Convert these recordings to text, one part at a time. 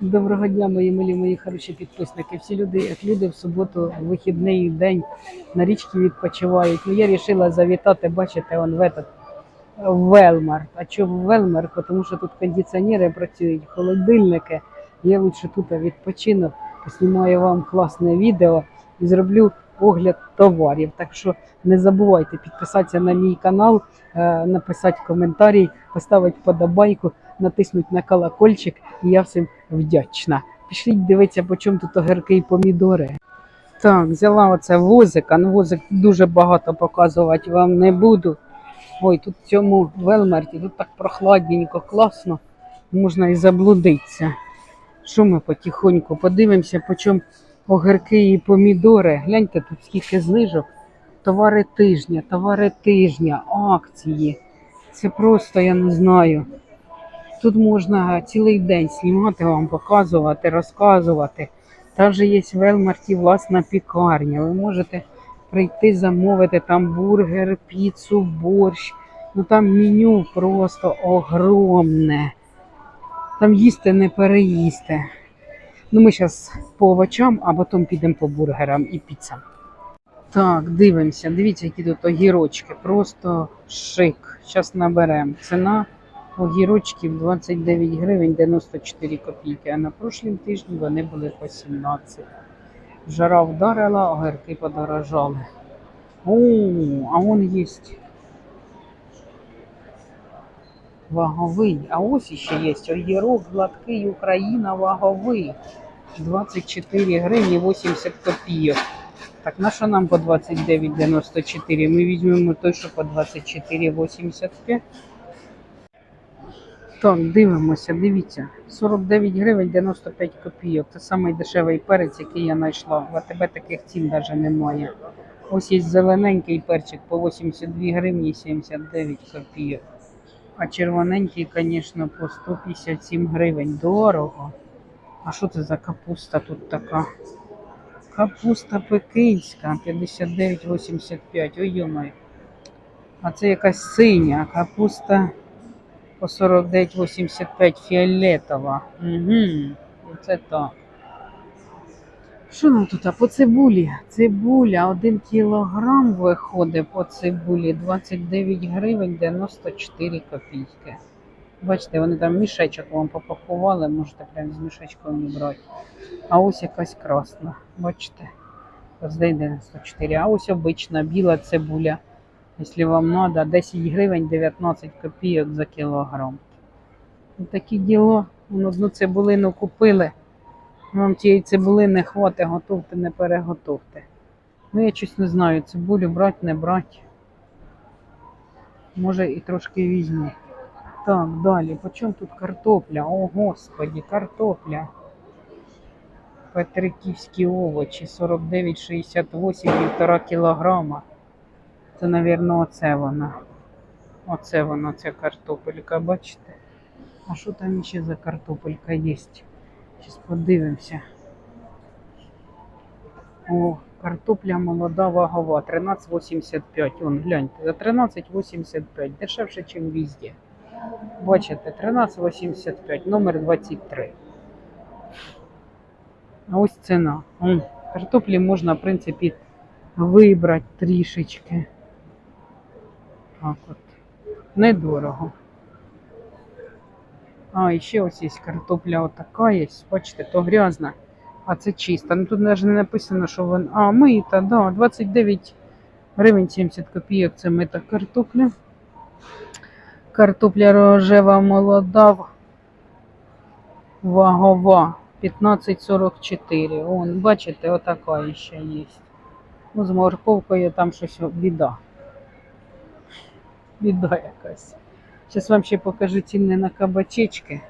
Доброго дня, мої милі, мої хороші підписники. Всі люди, як люди в суботу, в вихідний день на річці відпочивають. Ну, я вирішила завітати, бачите, он в этот Велмар. А чому в Велмар? Тому що тут кондиціонери працюють, холодильники. Я лучше тут відпочину, поснімаю вам класне відео і зроблю огляд товарів. Так що не забувайте підписатися на мій канал, е, написати коментарі, поставити подобайку, натиснути на колокольчик, і я всім вдячна. Пішліть дивитися, по чому тут огірки і помідори. Так, взяла оце возика. Ну, возик дуже багато показувати вам не буду. Ой, тут в цьому Велмарті, тут так прохладненько, класно, можна і заблудитися. Що ми потихоньку подивимося, по чому огірки і помідори. Гляньте, тут скільки знижок. Товари тижня, товари тижня, акції. Це просто я не знаю. Тут можна цілий день знімати вам, показувати, розказувати. Там же є Велмарті власна пікарня. Ви можете прийти замовити там бургер, піцу, борщ. Ну там меню просто огромне. Там їсти не переїсти. Ну, ми зараз по овочам, а потім підемо по бургерам і піцам. Так, дивимося. Дивіться, які тут огірочки. Просто шик. Зараз наберемо. Ціна огірочків 29 гривень 94 копійки. А на прошлім тижні вони були по 17. Жара вдарила, огірки подорожали. О, а он є ваговий. А ось ще є огірок, гладкий Україна ваговий. 24 гривні 80 копійок. Так, на що нам по 29,94? Ми візьмемо той, що по 24,85. Так, дивимося, дивіться. 49 гривень 95 копійок. Це самий дешевий перець, який я знайшла. В АТБ таких цін навіть немає. Ось є зелененький перчик по 82 гривні 79 копійок. А червоненький, звісно, по 157 гривень. Дорого. А що це за капуста тут така? Капуста пекинська 59,85. Ой, йомай. А це якась синя капуста по 49,85 фіолетова. Угу. Оце так. Що нам тут? А по цибулі? Цибуля 1 кілограм виходить по цибулі 29 гривень 94 копійки. Бачите, вони там мішечок вам попакували, можете прямо з мішечком і брати. А ось якась красна. Бачите? Де 94. А ось обична біла цибуля. Якщо вам треба, 10 гривень 19 копійок за кілограм. Ну, Такі діло. Вон Одну цибулину купили. Вам тієї цибулини хватить, готовте, не переготовте. Ну, я щось не знаю, цибулю брати, не брати. Може і трошки візьму. Так, далі. По чому тут картопля? О, господі, картопля. Петриківські овочі 49,68, півтора кілограма. Це, мабуть, оце вона. Оце вона, ця картопелька, бачите? А що там ще за картопелька є? Зараз подивимося. О, картопля молода вагова, 13,85. Вон, гляньте, за 13,85. Дешевше, ніж везде. Бачите, 13,85, номер 23. А ось ціна. Картоплі можна, в принципі, вибрати трішечки. Так от. Недорого. А, і ще ось є картопля отака є. Бачите, то грязна, а це чиста. Ну тут навіть не написано, що вона. А, мита, да, 29 гривень 70 копійок це мита картопля. Картопля рожева молода, вагова 15,44. Вон, бачите, отака ще є. Ну, з морковкою там щось біда. Біда якась. Зараз вам ще покажу ціни на кабачечки.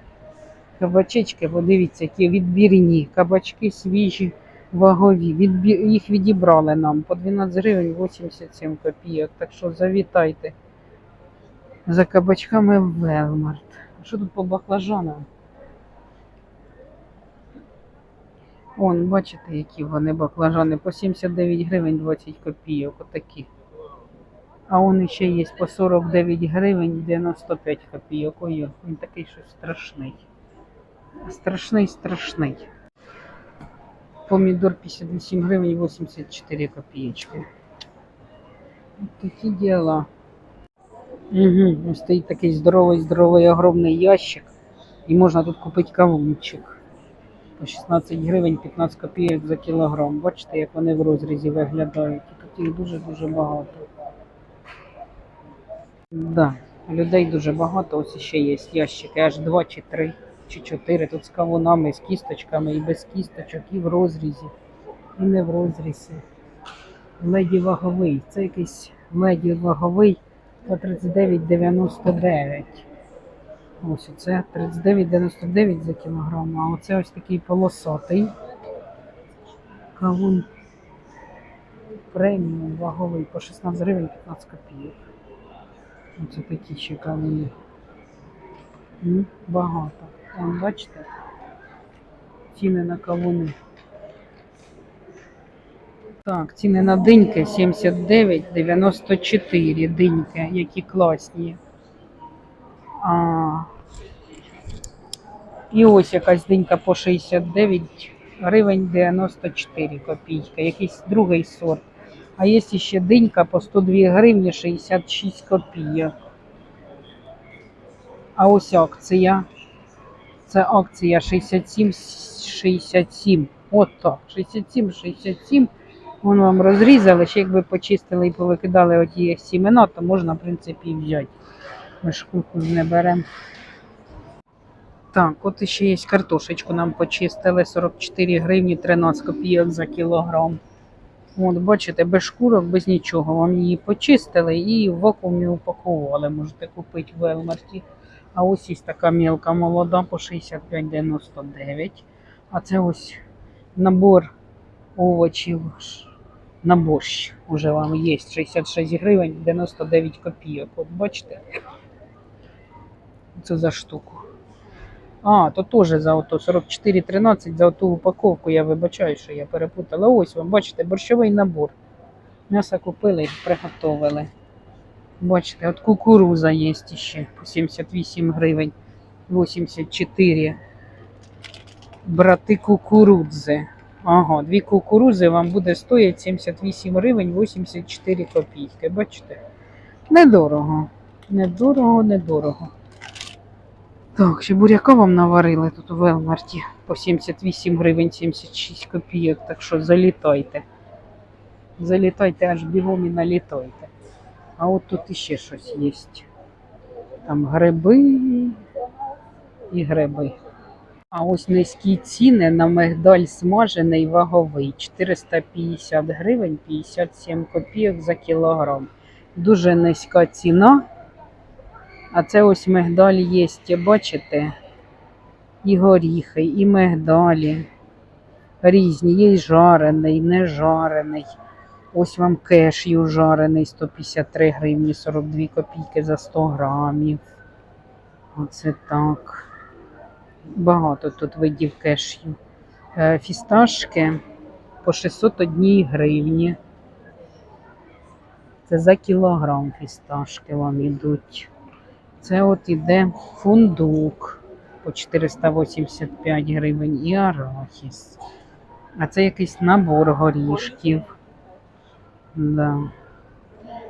Кабачечки, подивіться, які відбірні. Кабачки свіжі, вагові. Відбі... Їх відібрали нам по 12 гривень 87 копійок. Так що завітайте за кабачками в Велмарт. Що тут по баклажанам? Вон, бачите, які вони баклажани по 79 гривень 20 копійок. Отакі. А он ще є по 49 гривень 95 копійок. Ой, він такий щось страшний. Страшний, страшний. Помідор 57 гривень 84 копеечки. От такі діла. Угу. Стоїть такий здоровий, здоровий, огромний ящик. І можна тут купити кавунчик. По 16 гривень 15 копійок за кілограм. Бачите, як вони в розрізі виглядають. Тут їх дуже-дуже багато. Да, людей дуже багато. Ось ще є ящики, аж 2 чи 3 чи 4. Тут з кавунами, з кісточками і без кісточок, і в розрізі, і не в розрізі. Леді ваговий. Це якийсь леді ваговий по 39,99. Ось оце 39,99 за кілограм, а оце ось такий полосатий. Кавун преміум ваговий по 16 гривень 15 копійок. Оце такі ще. Багато. Вон, бачите? Ціни на кавуни. Так, ціни на диньки 79,94 диньки, які класні. А, і ось якась динька по 69 гривень 94 копійки, якийсь другий сорт. А є ще динька по 102 гривні 66 копійок. А ось акція. Це акція 67-67. От так. 67-67. Вон вам розрізали, ще якби почистили і повикидали оті сімена, то можна, в принципі, і взяти. Ми ж не беремо. Так, от іще є картошечку нам почистили 44 гривні 13 копійок за кілограм. От, бачите, без шкурок, без нічого. Вам її почистили і в вакуумі упакували. Можете купити в Велмарті. А ось є така мілка молода по 65,99. А це ось набор овочів на борщ. Уже вам є 66 гривень 99 копійок. От бачите? Це за штуку. А, то теж за ото 44,13 за оту упаковку. Я вибачаю, що я перепутала. Ось вам, бачите, борщовий набор. М'ясо купили і приготовили. Бачите, от кукуруза є ще 78 гривень 84. Брати кукурудзи. Ага, дві кукурузи вам буде стоїть 78 гривень 84 копійки. Бачите? Недорого. Недорого, недорого. Так, ще буряка вам наварили тут у Велмарті по 78 гривень 76 копійок. Так що залітайте. Залітайте аж бігом і налітайте. А от тут іще щось є. Там гриби і гриби. А ось низькі ціни на мигдаль смажений ваговий 450 гривень 57 копійок за кілограм. Дуже низька ціна. А це ось мигдаль є, бачите? І горіхи, і мигдалі. Різні. Є жарений, не жарений. Ось вам кешю жарений 153 гривні 42 копійки за 100 грамів. Оце так. Багато тут видів кешю. Е, Фісташки по 601 гривні. Це за кілограм фісташки вам ідуть. Це от іде фундук по 485 гривень і арахіс. А це якийсь набор горішків. Да.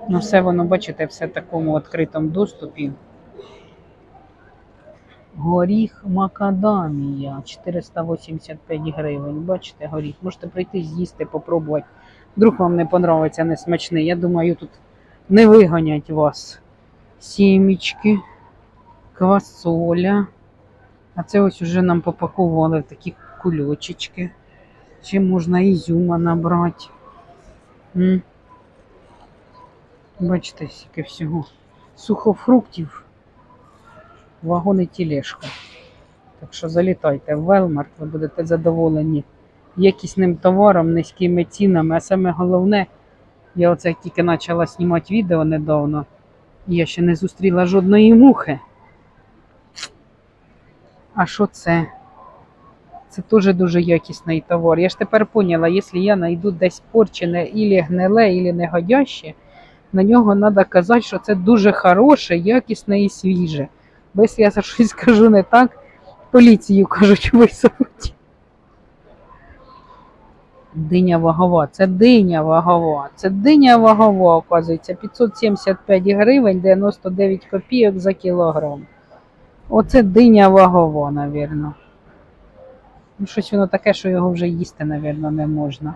Ну, все воно, бачите, все в такому відкритому доступі. Горіх макадамія 485 гривень. Бачите, горіх. Можете прийти з'їсти, попробувати. Вдруг вам не подобається, не смачний. Я думаю, тут не виганять вас. Сімічки, квасоля. А це ось уже нам попакували в такі кульочечки. Ще можна ізюма набрати. М. Бачите, скільки всього. Сухофруктів, вагон і тележка. Так що залітайте в Велмарт, ви будете задоволені якісним товаром, низькими цінами. А саме головне, я оце тільки почала знімати відео недавно. Я ще не зустріла жодної мухи. А що це? Це теж дуже якісний товар. Я ж тепер поняла, якщо я знайду десь порчене ілі гниле, ілі негодяще, на нього треба казати, що це дуже хороше, якісне і свіже. Бо якщо я за щось скажу не так, Поліцію, кажуть, висунуть. Диня вагова, це диня вагова, це диня вагова, оказується, 575 гривень 99 копійок за кілограм. Оце диня вагова, навірно. Ну, щось воно таке, що його вже їсти, навірно, не можна.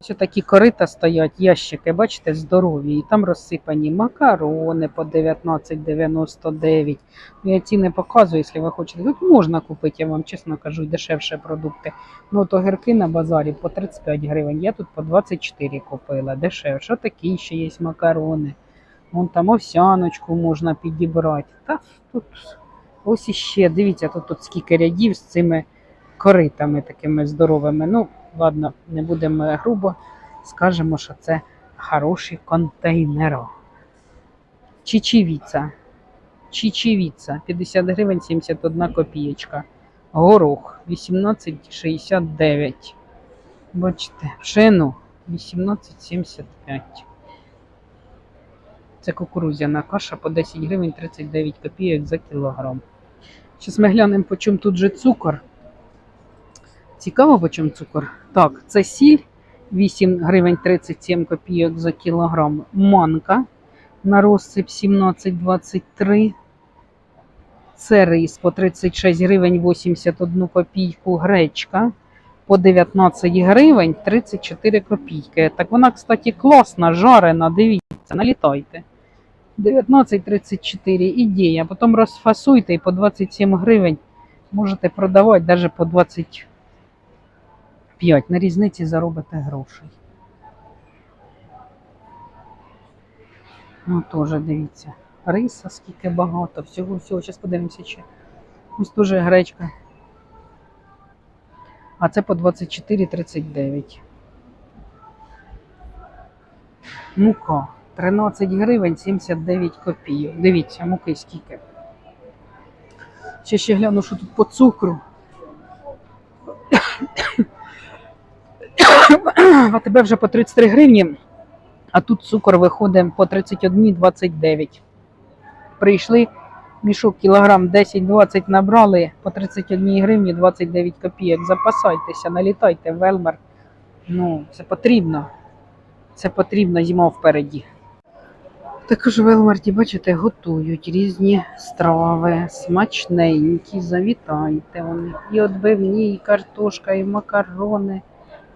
Ось такі корита стоять, ящики, бачите, здорові. І там розсипані макарони по 19,99. Ну, Я ціни показую, якщо ви хочете. Тут можна купити, я вам чесно кажу, дешевше продукти. Ну, от огірки на базарі по 35 гривень. Я тут по 24 купила, дешевше. Такі ще є макарони. Вон там овсяночку можна підібрати. Та тут ось іще, дивіться, тут, тут скільки рядів з цими коритами такими здоровими. Ну, ладно, не будемо грубо, скажемо, що це хороші контейнери. Чечевіця. Чечевіця 50 гривень 71 копієчка. Горох 18,69. Бачите, пшену 18,75. Це кукурудзяна каша по 10 гривень 39 копійок за кілограм. Зараз ми глянемо, по чому тут же цукор. Цікаво, по чому цукор? Так, це сіль 8 гривень 37 копійок за кілограм. Манка на розсип 17,23. Це рис по 36 гривень 81 копійку. Гречка по 19 гривень 34 копійки. Так вона, кстати, класна, жарена, дивіться, налітайте. 19,34 ідея. Потім розфасуйте і по 27 гривень можете продавати навіть по 25. На різниці заробите грошей. Ну, теж дивіться. Риса скільки багато, всього, всього. Зараз подивимося ще. Ось теж гречка. А це по 24,39. Мука 13 гривень 79 копійок. Дивіться, муки скільки. Ще ще гляну, що тут по цукру. В АТБ вже по 33 гривні, а тут цукор виходить по 31,29. Прийшли, мішок кілограм 10-20 набрали по 31 гривні 29 копійок. Запасайтеся, налітайте, велмер. Ну, це потрібно. Це потрібно зима впереді. Також в Велмарті, бачите, готують різні страви, смачненькі, завітайте вони. І отбивні, і картошка, і макарони,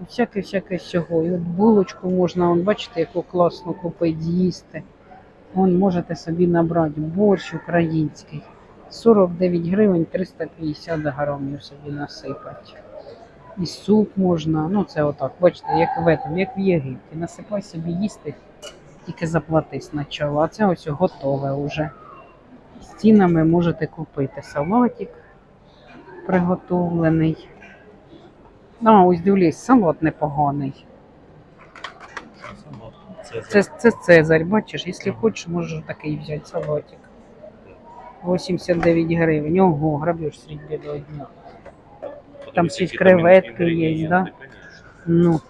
всяке-всяке всього. І от булочку можна, вон, бачите, яку класно купити, з'їсти. Вон можете собі набрати борщ український. 49 гривень 350 грамів собі насипати. І суп можна, ну це отак, бачите, як в этом, як в Єгипті. Насипай собі їсти, тільки заплати спочатку. А це ось готове вже. З цінами можете купити салатик приготовлений. А, ось дивлюсь, салат непоганий. Це, це Цезарь, бачиш, якщо хочеш, можеш такий взяти салатик. 89 гривень. Ого, грабіж серед до дня. Там ще креветки є, да? Ну,